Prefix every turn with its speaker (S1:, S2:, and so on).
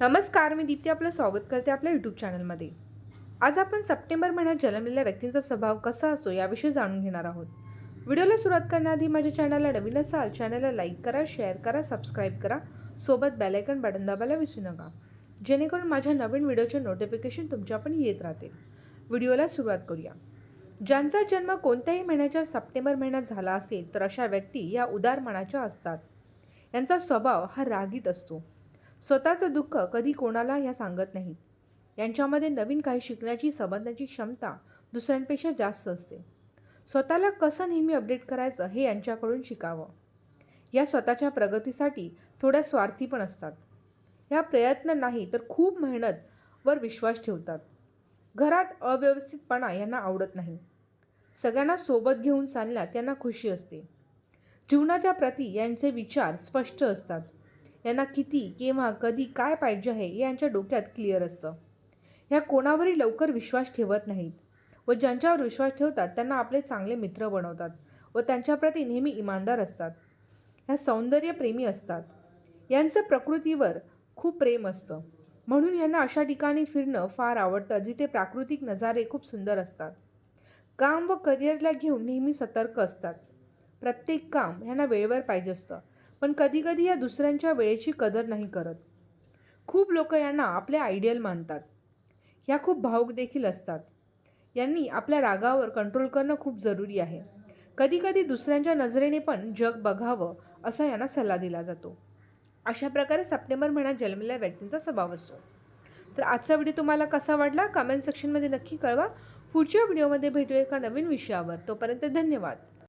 S1: नमस्कार मी दीप्ती आपलं स्वागत करते आपल्या यूट्यूब चॅनलमध्ये आज आपण सप्टेंबर महिन्यात जन्मलेल्या व्यक्तींचा स्वभाव कसा असतो याविषयी जाणून घेणार आहोत. व्हिडिओला सुरुवात करण्याआधी माझ्या चॅनलला नवीन असाल चॅनलला लाईक करा शेअर करा सबस्क्राईब करा सोबत बेलायकन बटन दाबायला विसरू नका. जेणेकरून माझ्या नवीन व्हिडिओचे नोटिफिकेशन तुमच्या पण येत राहतील. व्हिडिओला सुरुवात करूया. ज्यांचा जन्म कोणत्याही महिन्याच्या सप्टेंबर महिन्यात झाला असेल तर अशा व्यक्ती या उदार मनाच्या असतात. यांचा स्वभाव हा रागीट असतो. स्वतःचं दुःख कधी कोणाला ह्या सांगत नाही. यांच्यामध्ये नवीन काही शिकण्याची समजण्याची क्षमता दुसऱ्यांपेक्षा जास्त असते. स्वतःला कसं नेहमी अपडेट करायचं हे यांच्याकडून शिकावं. या स्वतःच्या प्रगतीसाठी थोड्या स्वार्थी पण असतात. ह्या प्रयत्न नाही तर खूप मेहनत वर विश्वास ठेवतात. घरात अव्यवस्थितपणा यांना आवडत नाही. सगळ्यांना सोबत घेऊन चालण्यात त्यांना खुशी असते. जीवनाच्या प्रती यांचे विचार स्पष्ट असतात. यांना किती केव्हा कधी काय पाहिजे आहे हे यांच्या डोक्यात क्लिअर असतं. ह्या कोणावरही लवकर विश्वास ठेवत नाहीत. व ज्यांच्यावर विश्वास ठेवतात त्यांना आपले चांगले मित्र बनवतात व त्यांच्याप्रती नेहमी इमानदार असतात. ह्या सौंदर्यप्रेमी असतात. यांचं प्रकृतीवर खूप प्रेम असतं. म्हणून यांना अशा ठिकाणी फिरणं फार आवडतं जिथे प्राकृतिक नजारे खूप सुंदर असतात. काम व करिअरला घेऊन नेहमी सतर्क असतात. प्रत्येक काम ह्यांना वेळेवर पाहिजे असतं. पण कधीकधी या दुसऱ्यांच्या वेळेची कदर नाही करत. खूप लोक यांना आपले आयडियल मानतात. ह्या खूप भावुक देखील असतात. यांनी आपल्या रागावर कंट्रोल करणं खूप जरुरी आहे. कधीकधी दुसऱ्यांच्या नजरेने पण जग बघावं असा यांना सल्ला दिला जातो. अशा प्रकारे सप्टेंबर महिन्यात जन्मलेल्या व्यक्तींचा स्वभाव असतो. तर आजचा व्हिडिओ तुम्हाला कसा वाटला? कमेंट सेक्शनमध्ये नक्की कळवा. पुढच्या व्हिडिओमध्ये भेटूया एका नवीन विषयावर. तोपर्यंत धन्यवाद.